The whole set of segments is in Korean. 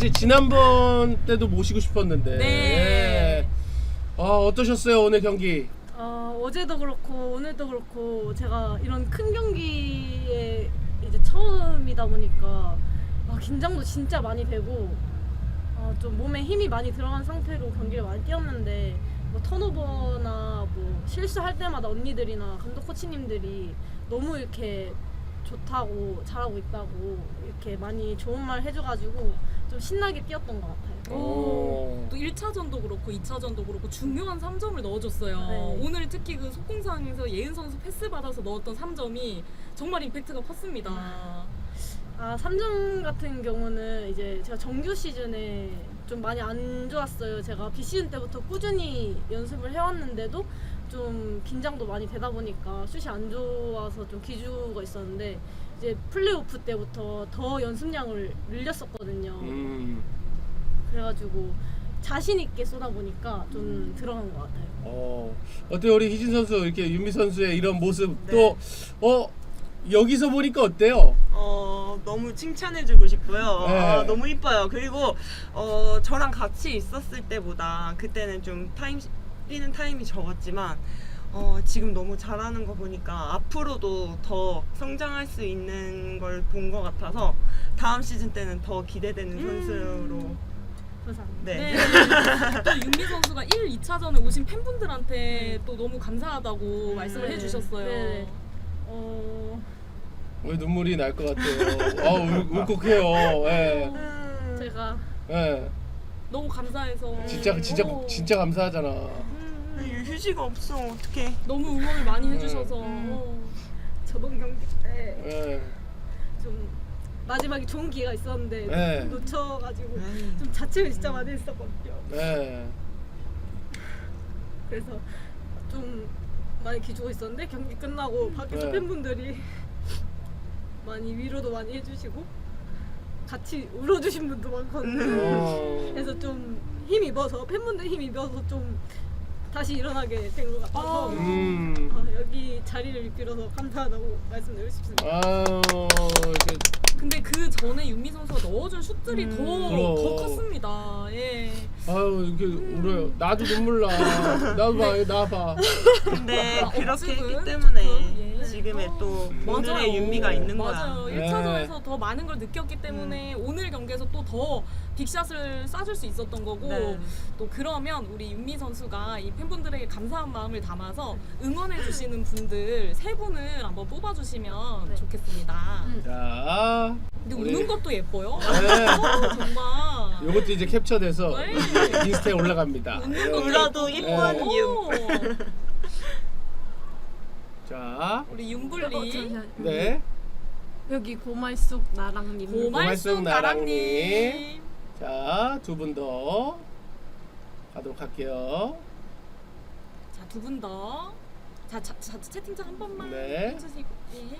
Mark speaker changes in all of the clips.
Speaker 1: 사실 지난번 때도 모시고 싶었는데.
Speaker 2: 네.
Speaker 1: 아 어떠셨어요 오늘 경기?
Speaker 3: 어, 어제도 그렇고 오늘도 그렇고 제가 이런 큰 경기에 이제 처음이다 보니까 아, 긴장도 진짜 많이 되고 어, 좀 몸에 힘이 많이 들어간 상태로 경기를 많이 뛰었는데 뭐 턴오버나 뭐 실수할 때마다 언니들이나 감독 코치님들이 너무 이렇게 좋다고 잘하고 있다고 이렇게 많이 좋은 말 해줘가지고 좀 신나게 뛰었던 것 같아요.
Speaker 2: 오. 또 1차전도 그렇고 2차전도 그렇고 중요한 3점을 넣어줬어요.
Speaker 3: 네.
Speaker 2: 오늘 특히 그 속공상에서 예은 선수 패스 받아서 넣었던 3점이 정말 임팩트가 컸습니다.
Speaker 3: 아, 3점 같은 경우는 이제 제가 정규 시즌에 좀 많이 안 좋았어요. 제가 비시즌 때부터 꾸준히 연습을 해왔는데도 좀 긴장도 많이 되다 보니까 슛이 안 좋아서 좀 기주가 있었는데 이제 플레이오프 때부터 더 연습량을 늘렸었거든요.
Speaker 1: 음.
Speaker 3: 그래가지고 자신 있게 쏘다 보니까 좀 들어간 것 같아요.
Speaker 1: 어 어때요 우리 희진 선수 이렇게 윤미 선수의 이런 모습
Speaker 4: 네.
Speaker 1: 또어 여기서 보니까 어때요?
Speaker 4: 어, 너무 칭찬해주고 싶고요.
Speaker 1: 네.
Speaker 4: 아, 너무 이뻐요. 그리고 어, 저랑 같이 있었을 때보다 그때는 좀 타임 뛰는 타임이 적었지만 어, 지금 너무 잘하는 거 보니까 앞으로도 더 성장할 수 있는 걸 본 것 같아서 다음 시즌 때는 더 기대되는 선수로
Speaker 3: 감사합니다.
Speaker 4: 네.
Speaker 2: 네. 또 윤미 선수가 1, 2차전에 오신 팬분들한테 또 너무 감사하다고 말씀을
Speaker 3: 네.
Speaker 2: 해주셨어요.
Speaker 3: 네. 어,
Speaker 1: 왜 눈물이 날 것 같아요. 아 울- 울컥해요. 예.
Speaker 4: 음,
Speaker 3: 제가
Speaker 1: 예.
Speaker 2: 너무 감사해서
Speaker 1: 진짜 진짜
Speaker 2: 어,
Speaker 1: 진짜 감사하잖아.
Speaker 4: 음, 휴지가 없어 어떡해.
Speaker 2: 너무 응원을 많이
Speaker 1: 음.
Speaker 2: 해주셔서
Speaker 4: 음.
Speaker 3: 저번 경기 때
Speaker 1: 예.
Speaker 3: 좀 마지막에 좋은 기회가 있었는데
Speaker 1: 네.
Speaker 3: 놓쳐가지고
Speaker 4: 음.
Speaker 3: 좀 자책을 진짜 많이 했었거든요.
Speaker 1: 예.
Speaker 3: 그래서 좀 많이 기주고 있었는데 경기 끝나고 밖에서
Speaker 1: 네.
Speaker 3: 팬분들이 많이 위로도 많이 해주시고 같이 울어주신 분도 많거든요.
Speaker 1: 어.
Speaker 3: 그래서 좀 힘 입어서 팬분들 힘 입어서 좀 다시 일어나게 된 것 같아서
Speaker 2: 아.
Speaker 1: 음.
Speaker 3: 아, 여기 자리를 빌어서 감사하다고 말씀드리고 싶습니다.
Speaker 2: 그 전에 윤미 선수가 넣어준 슛들이
Speaker 4: 음.
Speaker 2: 더,
Speaker 1: 그럼.
Speaker 2: 더 컸습니다. 예.
Speaker 1: 아유 이렇게 울어요. 나도 눈물 나. 나도 봐, 나 봐.
Speaker 4: 근데
Speaker 2: 아,
Speaker 4: 그렇게? 했기 때문에
Speaker 2: 예.
Speaker 4: 지금의 또
Speaker 2: 맞아요.
Speaker 4: 오늘의 윤미가 있는
Speaker 2: 맞아요.
Speaker 4: 거야.
Speaker 2: 1차전에서 더 많은 걸 느꼈기 때문에 오늘 경기에서 또 더 빅샷을 쏴줄 수 있었던 거고
Speaker 4: 네.
Speaker 2: 또 그러면 우리 윤미 선수가 이 팬분들에게 감사한 마음을 담아서 응원해 주시는 분들 세 분을 한번 뽑아주시면
Speaker 3: 네.
Speaker 2: 좋겠습니다.
Speaker 3: 음.
Speaker 1: 자.
Speaker 2: 근데
Speaker 1: 우리-
Speaker 2: 우는 것도 예뻐요.
Speaker 1: 네.
Speaker 2: 어, 정말.
Speaker 1: 요것도 이제 캡처돼서
Speaker 2: 네.
Speaker 1: 인스타에 올라갑니다.
Speaker 2: 웃는 것도
Speaker 4: 울어도
Speaker 2: 예쁘고.
Speaker 4: 이쁜
Speaker 2: 오.
Speaker 4: 이유.
Speaker 1: 자.
Speaker 2: 우리
Speaker 3: 어,
Speaker 2: 윤블리
Speaker 3: 잠시만요.
Speaker 1: 네.
Speaker 3: 여기 고말숙 나랑님
Speaker 2: 고말숙
Speaker 1: 고말숙
Speaker 2: 나랑님.
Speaker 1: 자, 두 분 더 가도록 할게요.
Speaker 2: 자, 두 분 더. 자, 자, 자, 채팅창 한 번만
Speaker 1: 네.
Speaker 2: 해주시고. 예.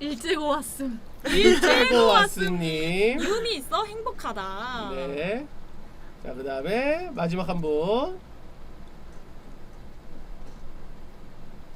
Speaker 3: 일제고 왔음.
Speaker 1: 일제고 왔스님.
Speaker 2: 유미 있어 행복하다.
Speaker 1: 네. 자, 그 다음에 마지막 한 분.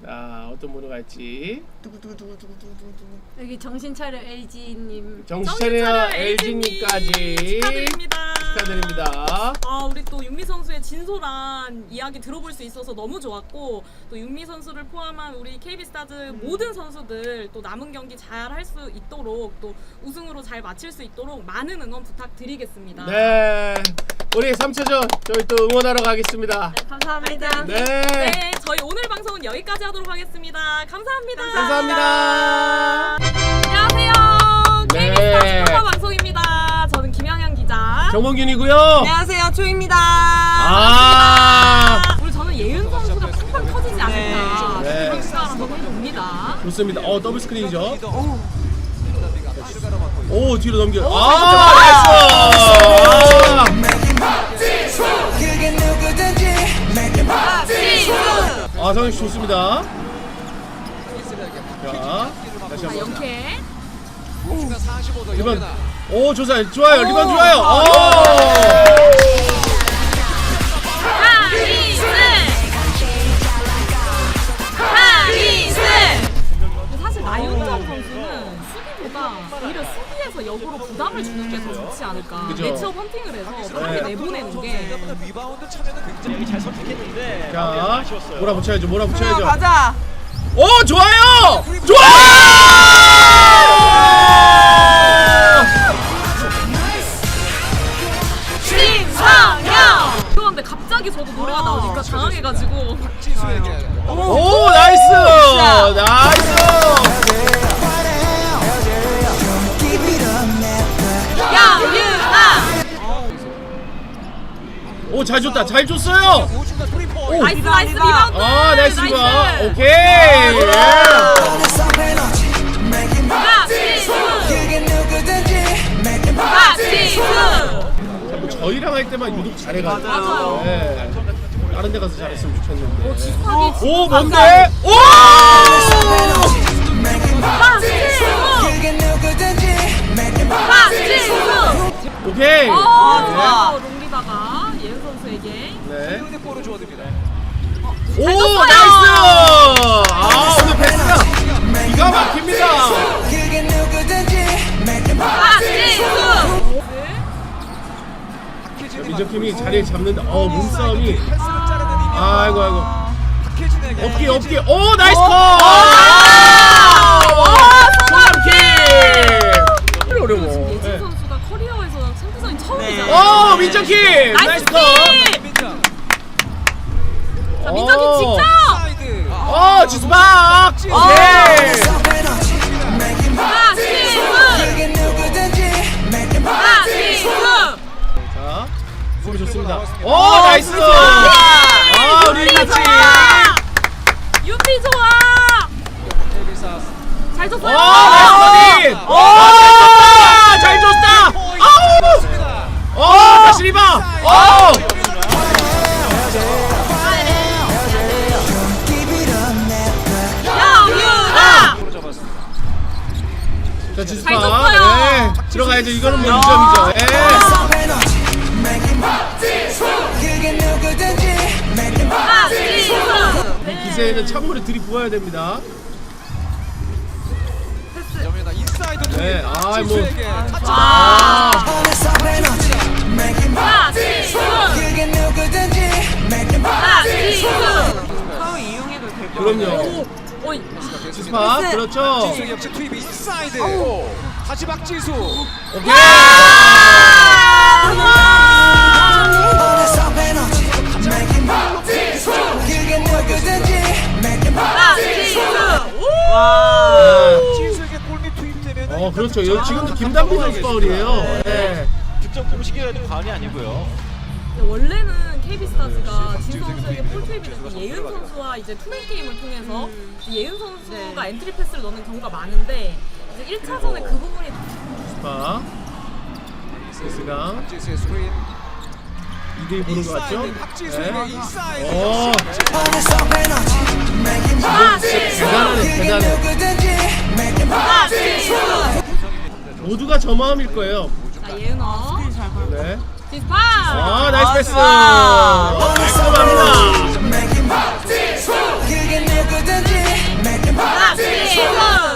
Speaker 1: 자, 어떤 분으로 갈지.
Speaker 4: 두구두구두구두구두구.
Speaker 3: 여기 정신 차려 LG님.
Speaker 1: 정신 차려
Speaker 2: 정신차려
Speaker 1: LG님까지
Speaker 2: 축하드립니다.
Speaker 1: 축하드립니다.
Speaker 2: 아 우리 또 윤미 선수의 진솔한 이야기 들어볼 수 있어서 너무 좋았고 또 윤미 선수를 포함한 우리 KB스타즈 모든 선수들 또 남은 경기 잘 할 수 있도록 또 우승으로 잘 마칠 수 있도록 많은 응원 부탁드리겠습니다.
Speaker 1: 네. 우리 3차전 저희 또 응원하러 가겠습니다.
Speaker 3: 네, 감사합니다.
Speaker 1: 네.
Speaker 2: 네, 저희 오늘 방송은 여기까지 하도록 하겠습니다. 감사합니다.
Speaker 1: 감사합니다.
Speaker 2: 안녕하세요.
Speaker 1: 네.
Speaker 2: KB스타즈 코너 방송입니다. 기자.
Speaker 1: 정몽균이고요.
Speaker 4: 안녕하세요, 초입니다.
Speaker 1: 아,
Speaker 2: 우리 저는 예은 선수가 팡팡 터지지 않을까
Speaker 1: 네.
Speaker 2: 그런 생각을 너무 봅니다.
Speaker 1: 좋습니다. 어, 더블 스크린이죠. 오, 뒤로 넘겨. 아, 나이스!
Speaker 5: it
Speaker 1: 아, 성현 씨 좋습니다. 자, 다시
Speaker 2: 자,
Speaker 1: 한번.
Speaker 2: 영케.
Speaker 1: 리번. 오, 좋아요. 좋아요. 리번 좋아요. 오!
Speaker 2: 하이스! 하이스! 사실 나윤정 선수는 수비보다 오히려 오히려 수비에서 역으로 부담을 주는 게 더 좋지 않을까.
Speaker 1: 그죠.
Speaker 2: 매치업 헌팅을 해서 빠르게 내보내는 게.
Speaker 6: 리바운드 참여도 굉장히 잘 선택했는데
Speaker 1: 자,
Speaker 6: 아쉬웠어요.
Speaker 1: 몰아붙여야죠.
Speaker 4: 어,
Speaker 1: 몰아붙여야죠.
Speaker 4: 가자.
Speaker 1: 오, 좋아요. 좋아요.
Speaker 2: 갑자기 저도 노래가 나오니까 당황해가지고.
Speaker 6: 지수에게
Speaker 1: 오, 나이스. 나이스.
Speaker 2: 양유나!
Speaker 1: 오, 잘 줬다. 잘 줬어요.
Speaker 6: 트리포
Speaker 2: 나이스 나이스 리바운드!
Speaker 1: 아, 나이스.
Speaker 2: 나이스.
Speaker 1: 오케이. 예.
Speaker 5: Make it more
Speaker 2: 박지수!
Speaker 1: 뭐 저희랑 할 때만 유독 잘해가지고.
Speaker 2: 맞아요.
Speaker 1: 네. 다른 데 가서 잘했으면 좋겠는데.
Speaker 2: 지수하기
Speaker 1: 오, 뭔데? 오!
Speaker 2: 박지수!
Speaker 1: 오케이.
Speaker 2: 오,
Speaker 1: 네.
Speaker 2: 좋아요. 롱리바가 예은 선수에게.
Speaker 1: 네.
Speaker 6: 골을 주어듭니다.
Speaker 1: 오,
Speaker 2: 줬어요.
Speaker 1: 나이스! 아, 오늘 패스가 기가 막힙니다.
Speaker 2: 박지수!
Speaker 1: 자, 민정팀이 자리를 잡는데, 어, 몸싸움이. 아이고, 아이고. 어깨, 어깨. 오, 나이스 컷! 들어가야죠. 이거는 뭐 2점이죠. 예.
Speaker 5: It more
Speaker 2: 박지수!
Speaker 1: 기세에는 찬물에 들이부어야 됩니다.
Speaker 6: 인사이드
Speaker 1: 네,
Speaker 6: 투입.
Speaker 1: 아, 뭐.
Speaker 2: 아!
Speaker 4: 서로 이용해도 될것 같아요.
Speaker 1: 그럼요.
Speaker 2: 어이,
Speaker 1: 지수파. 그렇죠.
Speaker 6: 지수 역시 투입 인사이드. 다시 박지수.
Speaker 1: 오케이. 네.
Speaker 6: 골밑 투입되면
Speaker 1: 어, 그렇죠. 여기 지금도 김단비 선수 파울이에요. 네.
Speaker 6: 득점 공식이라도 과언이 아니고요.
Speaker 2: 원래는 KB스타즈가 진 선수에게 볼 투입이 됐고 예은 선수와 이제 투맨 게임을 통해서 예은 선수가 엔트리 패스를 넣는 경우가 많은데 이제 1차전에 그 부분이
Speaker 1: 지수파. 스가
Speaker 6: 박지수의 스크린.
Speaker 1: 2대2 보는 것 같죠?
Speaker 6: 인사이드 박지수에게
Speaker 1: 네.
Speaker 6: 인사이드.
Speaker 1: 오,
Speaker 2: 박지수!
Speaker 1: 대단하네, 대단해.
Speaker 2: 박지수!
Speaker 1: 모두가 저 마음일 거예요.
Speaker 2: 자 예은어
Speaker 1: 네.
Speaker 2: 디스파!
Speaker 1: 아, 나이스 패스. 깔끔합니다.
Speaker 5: Make it more
Speaker 2: 박지수!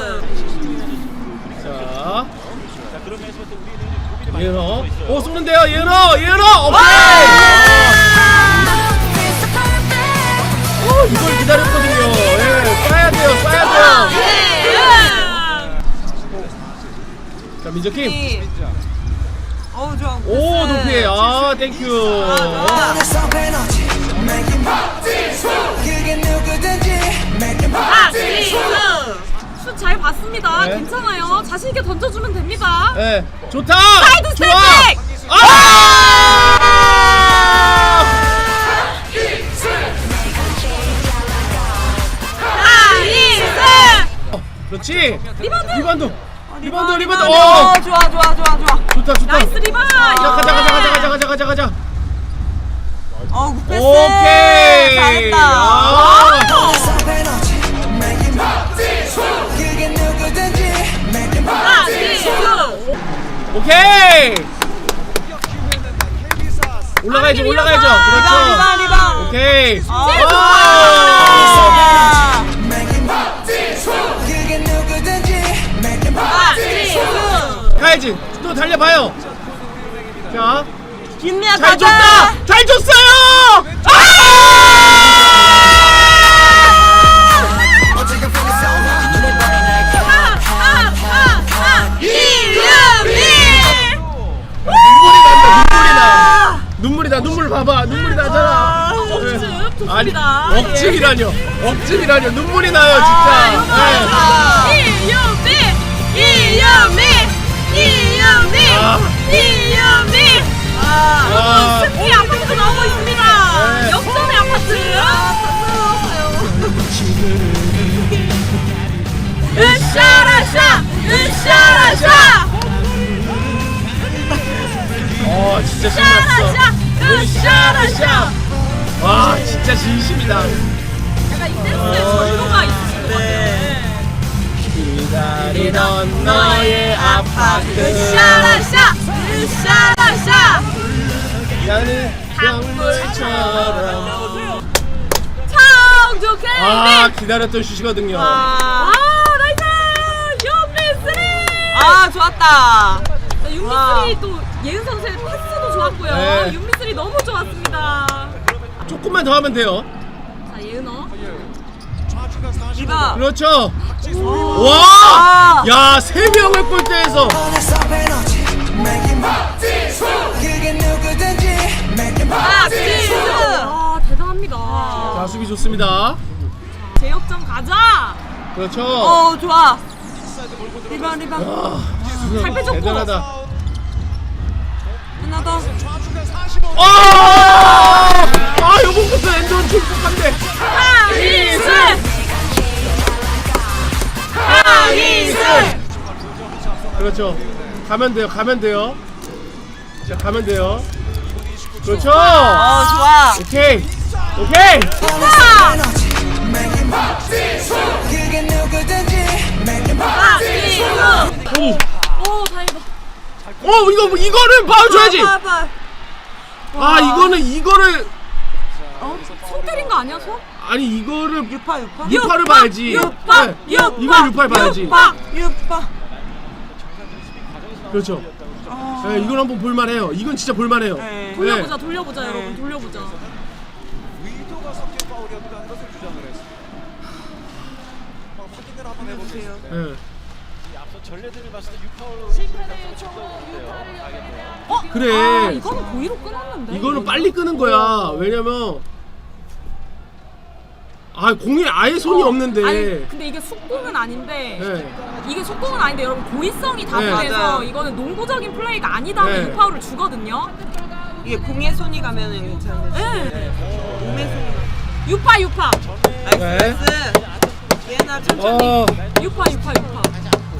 Speaker 6: 있어요.
Speaker 1: 오, 쏘는데요, 예은호, 예은호. 오케이. 오, 이걸 기다렸거든요. 예, 쏴야 돼요, 쏴야 돼요.
Speaker 2: 예은!
Speaker 1: 자, 민정팀.
Speaker 4: 어우 좋아.
Speaker 1: 오, 높이. 아, 땡큐.
Speaker 5: 그게 누구든지
Speaker 2: 봤습니다.
Speaker 1: 네.
Speaker 2: 괜찮아요. 자신 있게 던져주면 됩니다.
Speaker 1: 네, 좋다.
Speaker 2: 사이드. 스텝백!
Speaker 1: 아!
Speaker 2: 나이스!
Speaker 1: 그렇지.
Speaker 2: 리바운드!
Speaker 1: 리반도. 리반도, 리반도.
Speaker 4: 어,
Speaker 1: 어,
Speaker 4: 좋아 좋아 좋아 좋아.
Speaker 1: 좋다, 좋다.
Speaker 2: 나이스 리바!
Speaker 1: 자, 가자, 가자, 가자, 가자, 가자, 가자, 가자.
Speaker 4: 어, 굿패스.
Speaker 1: 오케이.
Speaker 4: 잘했다.
Speaker 1: 아. 오케이. 올라가야죠,
Speaker 2: 빨리
Speaker 1: 올라가야죠. 그렇죠.
Speaker 4: 리바 리바.
Speaker 1: 오케이.
Speaker 4: 아,
Speaker 1: 아. 달려봐야지. 또 달려봐요. 자,
Speaker 4: 윤미야
Speaker 1: 잘 줬다. 잘 줬어요.
Speaker 5: 어
Speaker 1: 나. 눈물 봐봐. 눈물이 나잖아.
Speaker 2: 억즙
Speaker 1: 네.
Speaker 2: 좋습니다.
Speaker 1: 아니, 억즙이라뇨. 억즙이라뇨. 눈물이 나요, 진짜. 네.
Speaker 2: 이유미 이유미 으쌰라쌰
Speaker 1: 와, 진짜 진심이다.
Speaker 2: 약간 이 댄스에 전도가 있으신 것 같아요.
Speaker 1: 기다리던 너의 아파트.
Speaker 2: 으쌰라쌰 으쌰라쌰
Speaker 1: 나는 강물처럼. 아, 기다렸던 슛이거든요.
Speaker 2: 아 나이스 윤미쓰리
Speaker 4: 아 좋았다.
Speaker 2: 윤미쓰리 또 예은 선수의 패스도 좋았고요
Speaker 1: 네.
Speaker 2: 윤미쓰리 너무 좋았습니다
Speaker 1: 조금만 더 하면 돼요.
Speaker 2: 자 예은어
Speaker 4: 리바.
Speaker 1: 그렇죠.
Speaker 4: 아.
Speaker 1: 와! 야, 세 명을 골대에서.
Speaker 2: 아 대단합니다
Speaker 1: 자, 수비 좋습니다.
Speaker 2: 제역전 가자
Speaker 1: 그렇죠.
Speaker 4: 어 좋아. 리바 리바.
Speaker 2: 잘 빼줬고.
Speaker 1: 대단하다.
Speaker 4: 하나 더.
Speaker 1: 아! 아, 요번부터 엔드원 출국한데.
Speaker 2: 하이스 하이스
Speaker 1: 그렇죠. 가면 돼요. 가면 돼요. 자, 가면 돼요. 그렇죠.
Speaker 4: 어 좋아.
Speaker 1: 오케이. 오케이.
Speaker 2: 하이스
Speaker 1: 오.
Speaker 2: 오 다행이다
Speaker 1: 어, 이거 이거를 봐줘야지.
Speaker 4: 봐봐.
Speaker 1: 아, 이거는 이거를
Speaker 2: 어? 손 때린 거 아니야 손?
Speaker 1: 아니 이거를
Speaker 4: 유파 유파.
Speaker 1: 유파를 봐야지.
Speaker 2: 유파,
Speaker 1: 네.
Speaker 2: 유파,
Speaker 1: 이걸 유파를 봐야지.
Speaker 2: 유파.
Speaker 4: 유파.
Speaker 1: 그렇죠. 네, 이건 한번 볼만해요. 이건 진짜 볼만해요.
Speaker 4: 네.
Speaker 2: 돌려보자 돌려보자
Speaker 4: 네.
Speaker 2: 여러분 돌려보자
Speaker 6: 의도가 섞인 파울이었다는 것을 주장을 했습니다. 확인을 한번 해보세요.
Speaker 1: 네.
Speaker 6: 이 앞선 전례들을 봤을 때 6파울로 실패를 쳤다고요. 알겠네요.
Speaker 2: 어?
Speaker 1: 그래.
Speaker 2: 아 이거는 고의로 끊었는데
Speaker 1: 이거는 빨리 끄는 거야. 왜냐면 아 공에 아예 손이
Speaker 2: 어,
Speaker 1: 없는데.
Speaker 2: 아니 근데 이게 속공은 아닌데
Speaker 1: 네.
Speaker 2: 이게 속공은 아닌데 여러분 고의성이
Speaker 1: 네.
Speaker 2: 다분해서
Speaker 4: 맞아요.
Speaker 2: 이거는 농구적인 플레이가 아니다면
Speaker 1: 네.
Speaker 2: 유파울을 주거든요
Speaker 4: 이게 공에 손이 가면은 괜찮은데.
Speaker 2: 네.
Speaker 4: 몸에 손이.
Speaker 2: 유파 유파
Speaker 4: 나이스
Speaker 1: 네.
Speaker 4: 나이스. 얘나 천천히.
Speaker 1: 어,
Speaker 2: 유파 유파 유파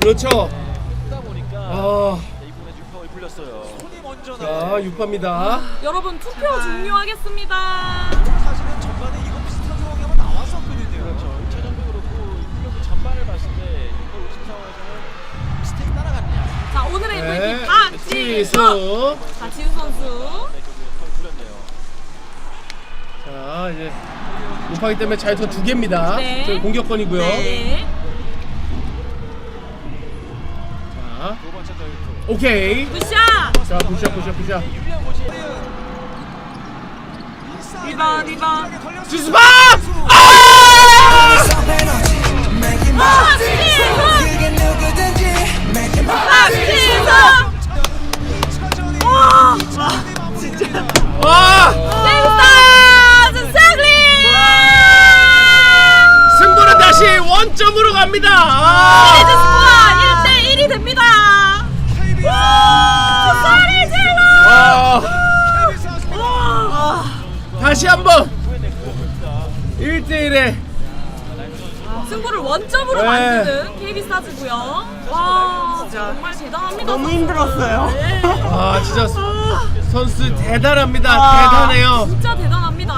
Speaker 1: 그렇죠.
Speaker 6: 그러다 보니까
Speaker 1: 아,
Speaker 6: 이번에 6파울 불렸어요. 손이 먼저
Speaker 1: 자, 육파입니다.
Speaker 2: 여러분 투표 종료하겠습니다
Speaker 6: 사실은 전반에 이거 비슷한 상황이 한번 나왔었거든요. 그렇죠. 1차전도 그렇고 이 경기 전반을 봤을 때 이걸 오신 상황에서는 스테이 따라갔냐.
Speaker 2: 자 오늘의
Speaker 1: 네.
Speaker 2: MVP 박지수
Speaker 1: 지수.
Speaker 2: 자 지수 선수
Speaker 6: 네, 경기 파울 불렸네요.
Speaker 1: 자, 이제 육파기 때문에 자유투 두 개입니다.
Speaker 2: 네.
Speaker 1: 저희 공격권이고요.
Speaker 2: 네
Speaker 1: 오케이.
Speaker 2: 굿샷
Speaker 1: 자, 부샷.
Speaker 6: 유리한 곳이
Speaker 4: 리바 리바.
Speaker 1: 지수파! 아!
Speaker 5: move
Speaker 2: 박지수
Speaker 1: 와!
Speaker 2: 땡스타즈 세글리
Speaker 1: 승부는 다시 원점으로 갑니다. 아! 다시 한번 1대1에
Speaker 2: 승부를 원점으로
Speaker 1: 네.
Speaker 2: 만드는 KB스타즈고요 와 정말 대단합니다
Speaker 4: 너무 힘들었어요.
Speaker 2: 네.
Speaker 1: 아 진짜 선수 대단합니다.
Speaker 4: 와.
Speaker 1: 대단해요.
Speaker 2: 진짜 대단합니다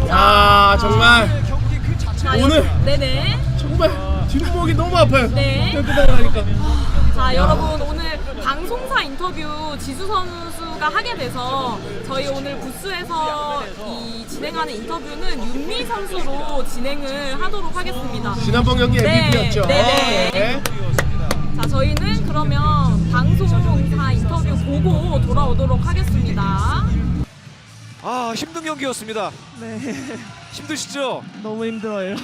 Speaker 1: 네. 야 정말
Speaker 2: 자,
Speaker 1: 오늘-
Speaker 2: 여- 네네
Speaker 1: 정말 뒷목이 너무 아파요.
Speaker 2: 네.
Speaker 1: 깨끗하고 나니까.
Speaker 2: 자 여러분 오늘 방송사 인터뷰 지수 선수 가 하게 돼서 저희 오늘 부스에서 이 진행하는 인터뷰는 윤미 선수로 진행을 하도록 하겠습니다.
Speaker 1: 지난번 경기
Speaker 2: 네.
Speaker 1: MVP였죠.
Speaker 2: 네, 네.
Speaker 1: 네.
Speaker 2: 자, 저희는 그러면 방송사 인터뷰 보고 돌아오도록 하겠습니다.
Speaker 7: 아 힘든 경기였습니다.
Speaker 8: 네,
Speaker 7: 힘드시죠?
Speaker 8: 너무 힘들어요.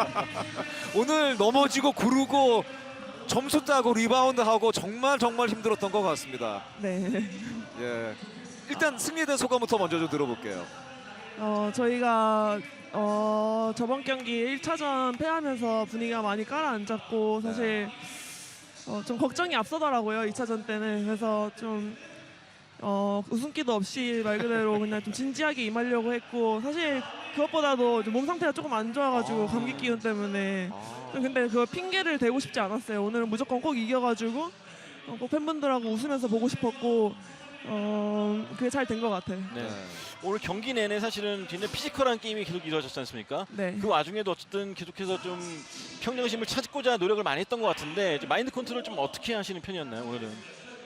Speaker 7: 오늘 넘어지고 구르고 점수 따고 리바운드하고 정말 정말 힘들었던 것 같습니다.
Speaker 8: 네.
Speaker 7: 예. 일단 승리에 대한 소감부터 먼저 좀 들어볼게요.
Speaker 8: 어, 저희가 어, 저번 경기 1차전 패하면서 분위기가 많이 깔아앉았고 사실 어, 좀 걱정이 앞서더라고요. 2차전 때는. 그래서 좀 어, 웃음기도 없이 말 그대로 그냥 좀 진지하게 임하려고 했고 사실 그것보다도 좀몸 상태가 조금 안 좋아가지고
Speaker 7: 아.
Speaker 8: 감기 기운 때문에
Speaker 7: 아,
Speaker 8: 좀 근데 그 핑계를 대고 싶지 않았어요. 오늘은 무조건 꼭 이겨가지고 어, 꼭 팬분들하고 웃으면서 보고 싶었고 어, 그게 잘 된 것 같아요.
Speaker 6: 네.
Speaker 7: 네.
Speaker 6: 오늘 경기 내내 사실은 굉장히 피지컬한 게임이 계속 이루어졌지 않습니까?
Speaker 8: 네.
Speaker 6: 그 와중에도 어쨌든 계속해서 좀 평정심을 찾고자 노력을 많이 했던 것 같은데 좀 마인드 컨트롤 좀 어떻게 하시는 편이었나요 오늘은?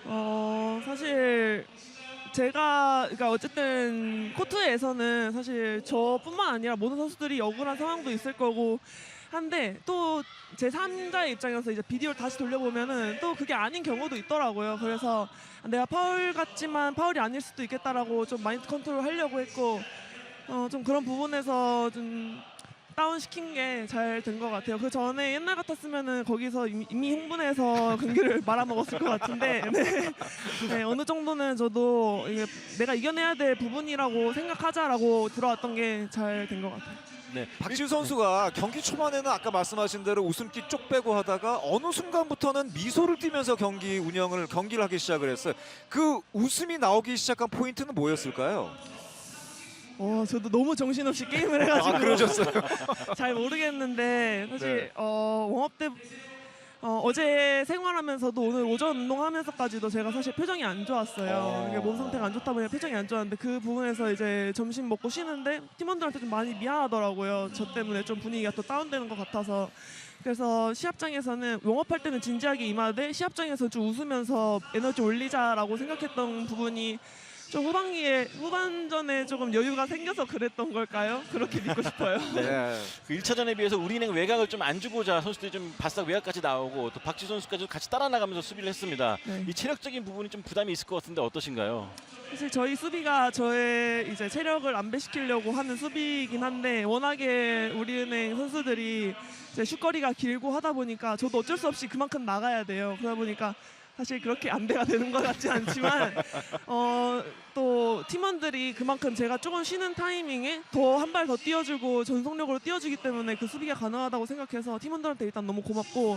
Speaker 8: 어 사실 제가 그러니까 어쨌든 코트에서는 사실 저뿐만 아니라 모든 선수들이 억울한 상황도 있을 거고 한데 또 제 3자의 입장에서 이제 비디오를 다시 돌려보면은 또 그게 아닌 경우도 있더라고요. 그래서 내가 파울 같지만 파울이 아닐 수도 있겠다라고 좀 마인드 컨트롤 하려고 했고 어 좀 그런 부분에서 좀 다운 시킨 게 잘 된 것 같아요. 그 전에 옛날 같았으면은 거기서 이미, 흥분해서 경기를 말아먹었을 것 같은데 네. 네, 어느 정도는 저도 이게 내가 이겨내야 될 부분이라고 생각하자라고 들어왔던 게 잘 된 것 같아요.
Speaker 6: 네.
Speaker 7: 박지우 선수가 경기 초반에는 아까 말씀하신 대로 웃음기 쪽 빼고 하다가 어느 순간부터는 미소를 띠면서 경기 운영을 경기를 하기 시작을 했어요. 그 웃음이 나오기 시작한 포인트는 뭐였을까요?
Speaker 8: 어, 저도 너무 정신없이 게임을 해가지고
Speaker 7: 아 그러셨어요.
Speaker 8: 잘 모르겠는데 사실
Speaker 7: 네.
Speaker 8: 어, 웜업 때 어, 어제 생활하면서도 오늘 오전 운동하면서까지도 제가 사실 표정이 안 좋았어요.
Speaker 7: 어.
Speaker 8: 이게 몸 상태가 안 좋다 보니 표정이 안 좋았는데 그 부분에서 이제 점심 먹고 쉬는데 팀원들한테 좀 많이 미안하더라고요. 저 때문에 좀 분위기가 또 다운되는 것 같아서. 그래서 시합장에서는 웜업할 때는 진지하게 임하되 시합장에서 좀 웃으면서 에너지 올리자라고 생각했던 부분이 좀 후반기에 후반전에 조금 여유가 생겨서 그랬던 걸까요? 그렇게 믿고 싶어요.
Speaker 7: 네.
Speaker 6: 그 1차전에 비해서 우리은행 외곽을 좀 안 주고자 선수들이 좀 바싹 외곽까지 나오고 또 박지 선수까지 같이 따라 나가면서 수비를 했습니다.
Speaker 8: 네.
Speaker 6: 이 체력적인 부분이 좀 부담이 있을 것 같은데 어떠신가요?
Speaker 8: 사실 저희 수비가 저의 이제 체력을 안배시키려고 하는 수비이긴 한데 워낙에 우리은행 선수들이 슛거리가 길고 하다 보니까 저도 어쩔 수 없이 그만큼 나가야 돼요. 그러다 보니까 사실 그렇게 안배가 되는 것 같지 않지만 어, 또 팀원들이 그만큼 제가 조금 쉬는 타이밍에 더 한 발 더 뛰어주고 전속력으로 뛰어주기 때문에 그 수비가 가능하다고 생각해서 팀원들한테 일단 너무 고맙고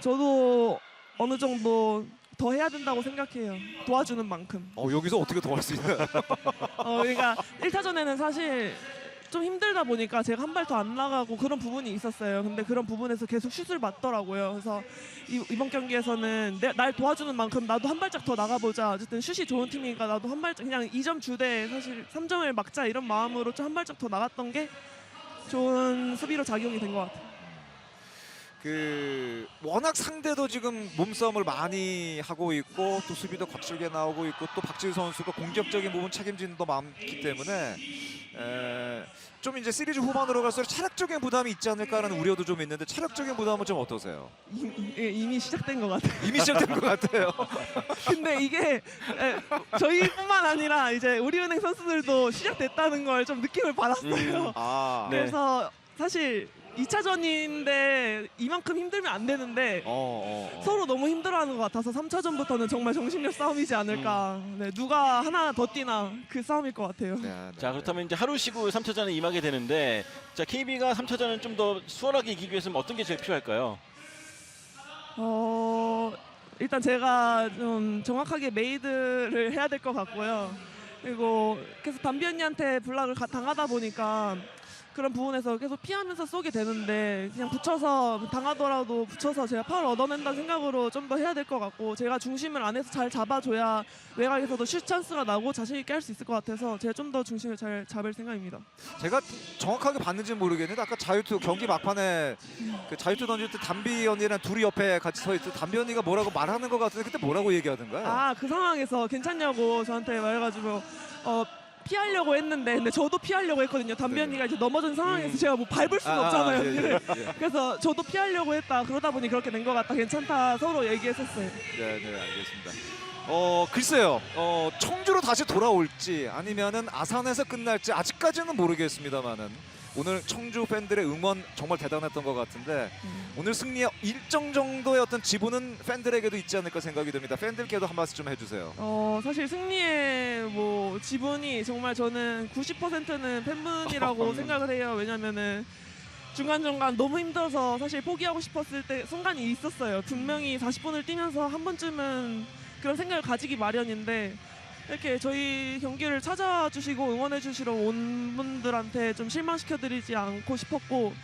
Speaker 8: 저도 어느 정도 더 해야 된다고 생각해요. 도와주는 만큼.
Speaker 7: 어 여기서 어떻게 더할수 있나요?
Speaker 8: 어, 그러니까 1차전에는 사실 좀 힘들다 보니까 제가 한 발 더 안 나가고 그런 부분이 있었어요. 근데 그런 부분에서 계속 슛을 맞더라고요. 그래서 이, 이번 경기에서는 내, 날 도와주는 만큼 나도 한 발짝 더 나가보자. 어쨌든 슛이 좋은 팀이니까 나도 한 발짝 그냥 2점 주되 사실 3점을 막자 이런 마음으로 좀 한 발짝 더 나갔던 게 좋은 수비로 작용이 된 것 같아요.
Speaker 7: 그 워낙 상대도 지금 몸싸움을 많이 하고 있고 또 수비도 거칠게 나오고 있고 또 박지우 선수가 공격적인 부분 책임지는 도 많기 때문에 에, 좀 이제 시리즈 후반으로 갈수록 체력적인 부담이 있지 않을까라는 우려도 좀 있는데 체력적인 부담은 좀 어떠세요?
Speaker 8: 이미, 예, 이미 시작된 것 같아요.
Speaker 7: 이미 시작된 것 같아요.
Speaker 8: 근데 이게 에, 저희뿐만 아니라 이제 우리은행 선수들도 시작됐다는 걸 좀 느낌을 받았어요.
Speaker 7: 아,
Speaker 6: 네.
Speaker 8: 그래서 사실 2차전인데 이만큼 힘들면 안 되는데
Speaker 7: 어, 어, 어.
Speaker 8: 서로 너무 힘들어하는 것 같아서 3차전부터는 정말 정신력 싸움이지 않을까. 네, 누가 하나 더 뛰나 그 싸움일 것 같아요.
Speaker 7: 네, 네,
Speaker 6: 자 그렇다면 이제 하루 쉬고 3차전에 임하게 되는데 자 KB가 3차전을 좀더 수월하게 이기기 위해서는 어떤 게 제일 필요할까요?
Speaker 8: 어, 일단 제가 좀 정확하게 메이드를 해야 될 것 같고요. 그리고 계속 담비 언니한테 블락을 가- 당하다 보니까 그런 부분에서 계속 피하면서 쏘게 되는데 그냥 붙여서 당하더라도 붙여서 제가 파울 얻어낸다는 생각으로 좀 더 해야 될 것 같고 제가 중심을 안에서 잘 잡아줘야 외곽에서도 슛 찬스가 나고 자신 있게 할 수 있을 것 같아서 제가 좀 더 중심을 잘 잡을 생각입니다.
Speaker 7: 제가 정확하게 봤는지 는 모르겠는데 아까 자유투 경기 막판에 그 자유투 던질 때 담비 언니랑 둘이 옆에 같이 서 있을 때 담비 언니가 뭐라고 말하는 것 같은데 그때 뭐라고 얘기하던가요?
Speaker 8: 아그 상황에서 괜찮냐고 저한테 말해가지고 어 피하려고 했는데 근데 저도 피하려고 했거든요. 담비
Speaker 7: 네.
Speaker 8: 언니가 이제 넘어진 상황에서
Speaker 7: 음.
Speaker 8: 제가 뭐 밟을 수는
Speaker 7: 아, 아,
Speaker 8: 없잖아요.
Speaker 7: 예, 예, 예.
Speaker 8: 그래서 저도 피하려고 했다. 그러다 보니 그렇게 된 것 같다. 괜찮다. 서로 얘기했었어요.
Speaker 7: 네, 네, 알겠습니다. 어, 글쎄요. 어, 청주로 다시 돌아올지 아니면은 아산에서 끝날지 아직까지는 모르겠습니다만은 오늘 청주 팬들의 응원 정말 대단했던 것 같은데 오늘 승리에 일정 정도의 어떤 지분은 팬들에게도 있지 않을까 생각이 듭니다. 팬들께도 한 말씀 좀 해주세요.
Speaker 8: 어 사실 승리의 뭐 지분이 정말 저는 90%는 팬분이라고 생각을 해요. 왜냐면은 중간 중간 너무 힘들어서 사실 포기하고 싶었을 때 순간이 있었어요. 분명히 40분을 뛰면서 한 번쯤은 그런 생각을 가지기 마련인데 이렇게 저희 경기를 찾아주시고 응원해주시러 온 분들한테 좀 실망시켜드리지 않고 싶었고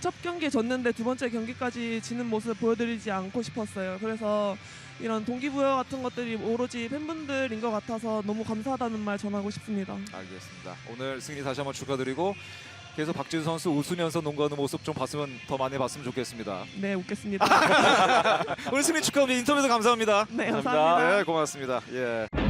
Speaker 8: 첫 경기에 졌는데 두 번째 경기까지 지는 모습 보여드리지 않고 싶었어요. 그래서 이런 동기부여 같은 것들이 오로지 팬분들인 것 같아서 너무 감사하다는 말 전하고 싶습니다.
Speaker 7: 알겠습니다. 오늘 승리 다시 한번 축하드리고 계속 박지수 선수 웃으면서 농구하는 모습 좀 봤으면 더 많이 봤으면 좋겠습니다.
Speaker 8: 네, 웃겠습니다.
Speaker 7: 오늘 승리 축하합니다. 인터뷰도 감사합니다.
Speaker 8: 네, 감사합니다.
Speaker 7: 네, 고맙습니다. 예.